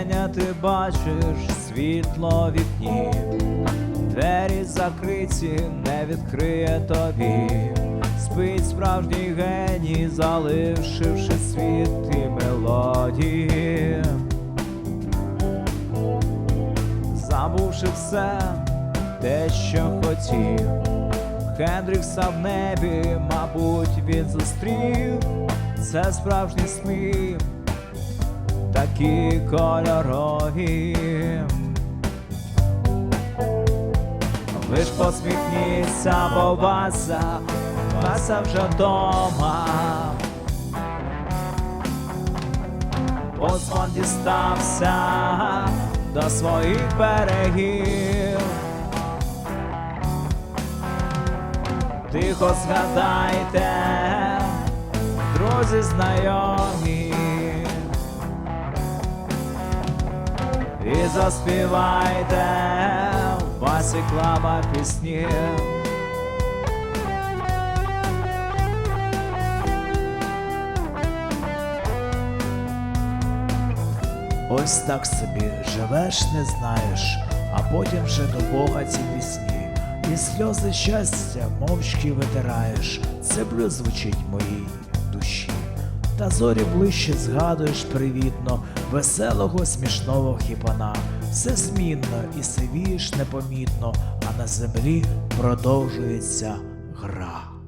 Женя, ти бачиш світло вікні, двері закриті, не відкриє тобі. Спить справжній геній, залишивши світ і мелодії. Забувши все, те, що хотів. Хендрікса в небі, мабуть, він зустрів. Це справжні сни, такі кольорові. Ж посміхніться, бо Вася, Вася вже дома. Боцман дістався до своїх берегів. Тихо згадайте, друзі знайомі. І заспівайте Васі Клава пісні. Ось так собі живеш, не знаєш, а потім вже до Бога ці пісні. І сльози щастя мовчки витираєш. Це блюз звучить моїй душі. Та зорі ближче згадуєш привітно, веселого смішного хіпана. Все змінно і сивієш непомітно, а на землі продовжується гра.